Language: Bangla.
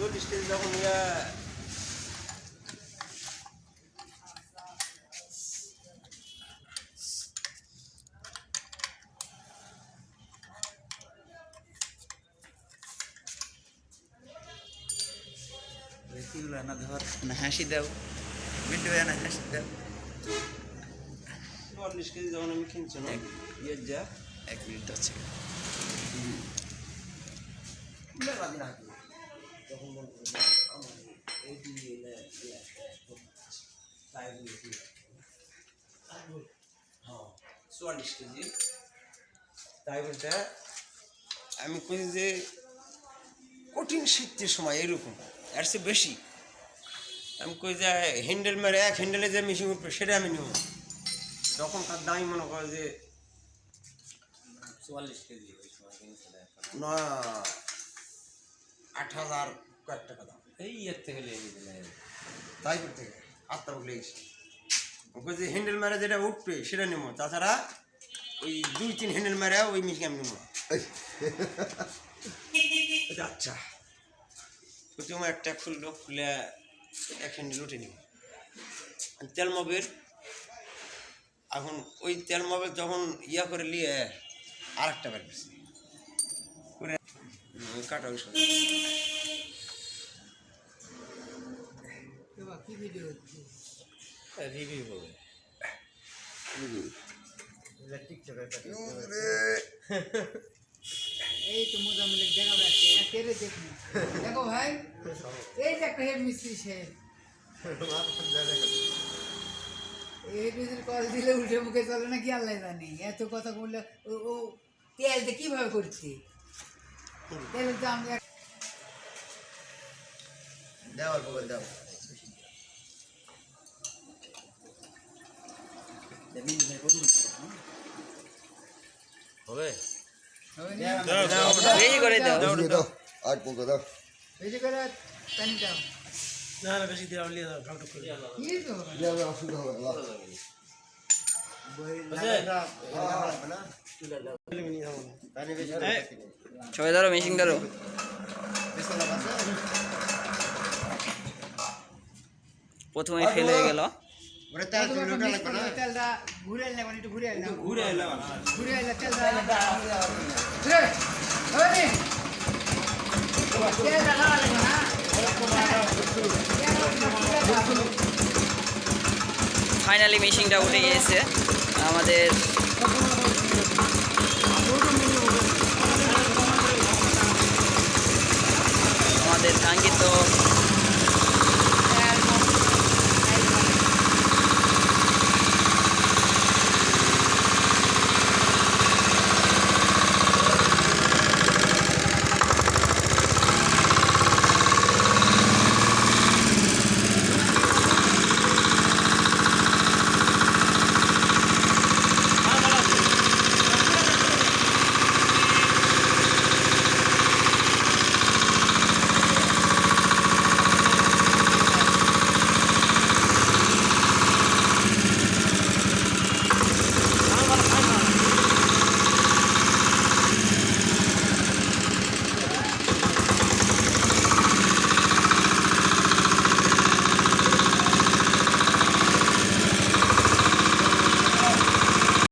চল্লিশ কেজি যখন ইয়া না ধর না হাসি দাও মিন্টু না হাসি দাও। চল্লিশ কেজি যখন আমি কিনছি না ইয়ে যা এক মিনিট আছে। তখন মনে করি আমার ইয়া তাই বলে হ্যাঁ চুয়াল্লিশ কেজি তাই বলতে আমি কই যে কঠিন শীতের সময় এরকম এর চেয়ে বেশি। আমি কই যে হ্যান্ডেল মেরে এক হ্যান্ডেলে যে মেশিন উঠবে সেটা আমি নেব তখন তার দামি মনে করে যে চুয়াল্লিশ কেজি না আট হাজার কয়েক টাকা দাম এই এর থেকে লেগে গেলে। তাই করতে আত্মা বলে গেছি। ওকে যে হ্যান্ডেল মারা যেটা উঠবে সেটা নেব। তাছাড়া ওই দুই তিন হ্যান্ডেল মারা ওই মিশকে আমি নেব। আচ্ছা প্রথমে একটা খুললো খুলে এক হ্যান্ডেল উঠে নিব তেল মবের এখন ওই তেল মবের যখন ইয়া করে নিয়ে আর একটা বের করে কাটা ওই কি ভিডিও হচ্ছে? রিভিউ হবে। এই তো মোজামিলের দেখা যাচ্ছে একেরে দেখুন। দেখো ভাই এই যে একটা হেড মিস্ত্রি সে। হেড মিস্ত্রি কল দিলে উঠে মুখে চলে না কি আল্লাহ জানে। এত কথা বললে ও ও তেল দিয়ে কীভাবে করছে? তেলের দাম এক- দাও। অল্প করে দাও হবে? হবে বেশি করে দাও। দাও আর পোকা দাও। বেশি করে পানি দাও। না না বেশি দেওয়া হলে গাউট করে কি তো হবে? না? দিয়ে হবে অসুবিধা হবে না সবাই ধরো মেশিন ধরো। প্রথমে ফেল হয়ে গেল। ওরে তেল তুমি লোটা লাগবে না? তেলটা ঘুরে এলে মানে একটু ঘুরে এলে। ঘুরে এলাম ঘুরে এলে তেলটা রে, হবে নি? তেলটা লাগালে না। ফাইনালি মেশিনটা উঠে গিয়েছে। আমাদের